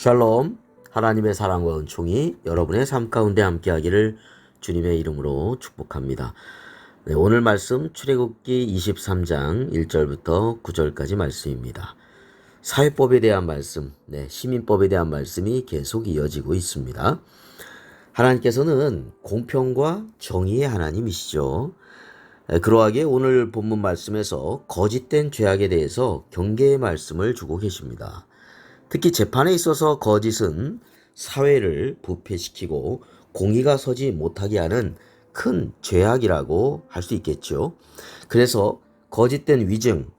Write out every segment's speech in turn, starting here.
샬롬 하나님의 사랑과 은총이 여러분의 삶 가운데 함께하기를 주님의 이름으로 축복합니다. 네, 오늘 말씀 출애굽기 23장 1절부터 9절까지 말씀입니다. 사회법에 대한 말씀, 네, 시민법에 대한 말씀이 계속 이어지고 있습니다. 하나님께서는 공평과 정의의 하나님이시죠. 네, 그러하게 오늘 본문 말씀에서 거짓된 죄악에 대해서 경계의 말씀을 주고 계십니다. 특히 재판에 있어서 거짓은 사회를 부패시키고 공의가 서지 못하게 하는 큰 죄악이라고 할 수 있겠죠. 그래서 거짓된 위증,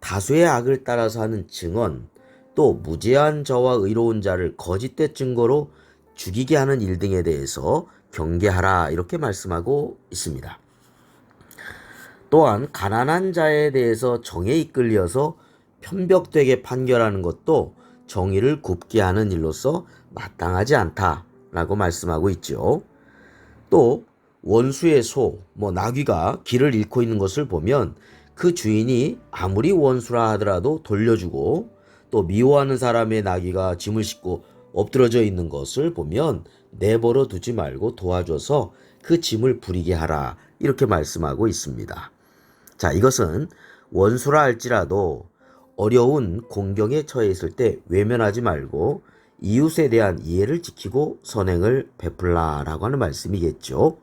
다수의 악을 따라서 하는 증언, 또 무죄한 저와 의로운 자를 거짓된 증거로 죽이게 하는 일 등에 대해서 경계하라 이렇게 말씀하고 있습니다. 또한 가난한 자에 대해서 정에 이끌려서 편벽되게 판결하는 것도 정의를 굽게 하는 일로서 마땅하지 않다라고 말씀하고 있죠. 또 원수의 소, 뭐 나귀가 길을 잃고 있는 것을 보면 그 주인이 아무리 원수라 하더라도 돌려주고 또 미워하는 사람의 나귀가 짐을 싣고 엎드러져 있는 것을 보면 내버려 두지 말고 도와줘서 그 짐을 부리게 하라 이렇게 말씀하고 있습니다. 자, 이것은 원수라 할지라도 어려운 공경에 처해 있을 때 외면하지 말고 이웃에 대한 이해를 지키고 선행을 베풀라라고 하는 말씀이겠죠.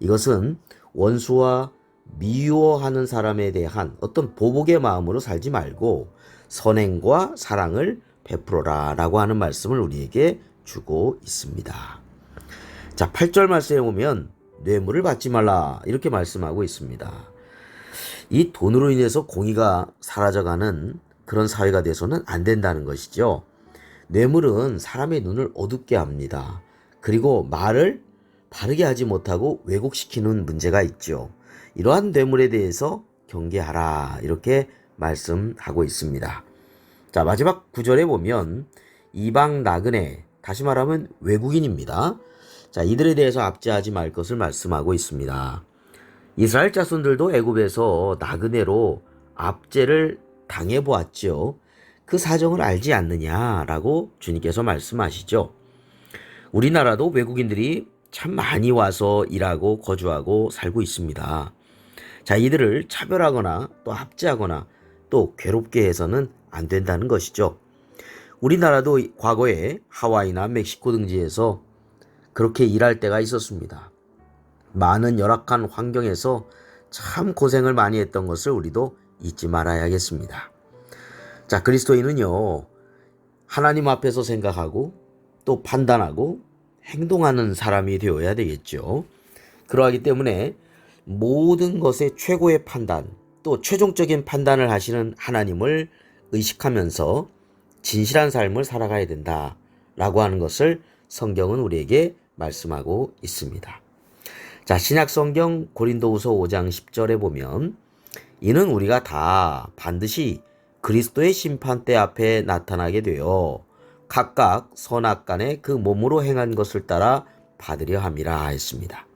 이것은 원수와 미워하는 사람에 대한 어떤 보복의 마음으로 살지 말고 선행과 사랑을 베풀어라라고 하는 말씀을 우리에게 주고 있습니다. 자, 8절 말씀에 보면 뇌물을 받지 말라 이렇게 말씀하고 있습니다. 이 돈으로 인해서 공의가 사라져가는 그런 사회가 돼서는 안 된다는 것이죠. 뇌물은 사람의 눈을 어둡게 합니다. 그리고 말을 바르게 하지 못하고 왜곡시키는 문제가 있죠. 이러한 뇌물에 대해서 경계하라 이렇게 말씀하고 있습니다. 자 마지막 구절에 보면 이방 나그네 다시 말하면 외국인입니다. 자 이들에 대해서 압제하지 말 것을 말씀하고 있습니다. 이스라엘 자손들도 애굽에서 나그네로 압제를 당해보았지요. 그 사정을 알지 않느냐라고 주님께서 말씀하시죠. 우리나라도 외국인들이 참 많이 와서 일하고 거주하고 살고 있습니다. 자, 이들을 차별하거나 또 합제하거나 또 괴롭게 해서는 안 된다는 것이죠. 우리나라도 과거에 하와이나 멕시코 등지에서 그렇게 일할 때가 있었습니다. 많은 열악한 환경에서 참 고생을 많이 했던 것을 우리도 잊지 말아야겠습니다. 자, 그리스도인은요, 하나님 앞에서 생각하고 또 판단하고 행동하는 사람이 되어야 되겠죠. 그러하기 때문에 모든 것의 최고의 판단, 또 최종적인 판단을 하시는 하나님을 의식하면서 진실한 삶을 살아가야 된다. 라고 하는 것을 성경은 우리에게 말씀하고 있습니다. 자, 신약 성경 고린도후서 5장 10절에 보면 이는 우리가 다 반드시 그리스도의 심판대 앞에 나타나게 되어 각각 선악 간에 그 몸으로 행한 것을 따라 받으려 함이라 했습니다.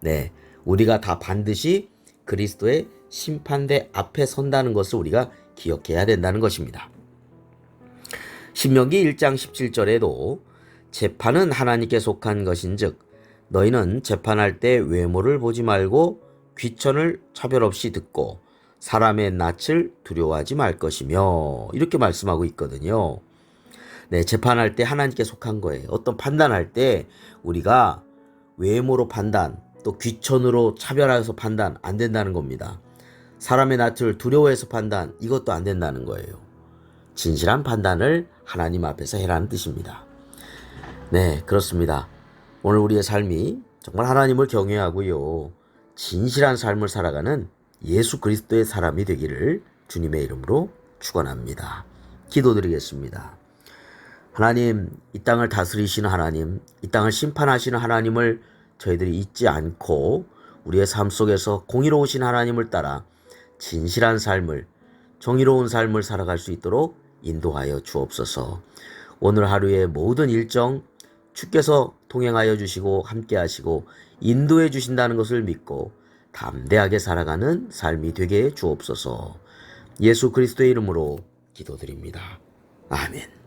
네. 우리가 다 반드시 그리스도의 심판대 앞에 선다는 것을 우리가 기억해야 된다는 것입니다. 신명기 1장 17절에도 재판은 하나님께 속한 것인즉 너희는 재판할 때 외모를 보지 말고 귀천을 차별 없이 듣고 사람의 낯을 두려워하지 말 것이며 이렇게 말씀하고 있거든요. 네, 재판할 때 하나님께 속한 거예요. 어떤 판단할 때 우리가 외모로 판단, 또 귀천으로 차별해서 판단 안 된다는 겁니다. 사람의 낯을 두려워해서 판단 이것도 안 된다는 거예요. 진실한 판단을 하나님 앞에서 해라는 뜻입니다. 네, 그렇습니다. 오늘 우리의 삶이 정말 하나님을 경외하고요. 진실한 삶을 살아가는 예수 그리스도의 사람이 되기를 주님의 이름으로 축원합니다. 기도드리겠습니다. 하나님, 이 땅을 다스리시는 하나님, 이 땅을 심판하시는 하나님을 저희들이 잊지 않고 우리의 삶 속에서 공의로우신 하나님을 따라 진실한 삶을, 정의로운 삶을 살아갈 수 있도록 인도하여 주옵소서. 오늘 하루의 모든 일정 주께서 동행하여 주시고 함께 하시고 인도해 주신다는 것을 믿고 담대하게 살아가는 삶이 되게 해 주옵소서. 예수 그리스도의 이름으로 기도드립니다. 아멘.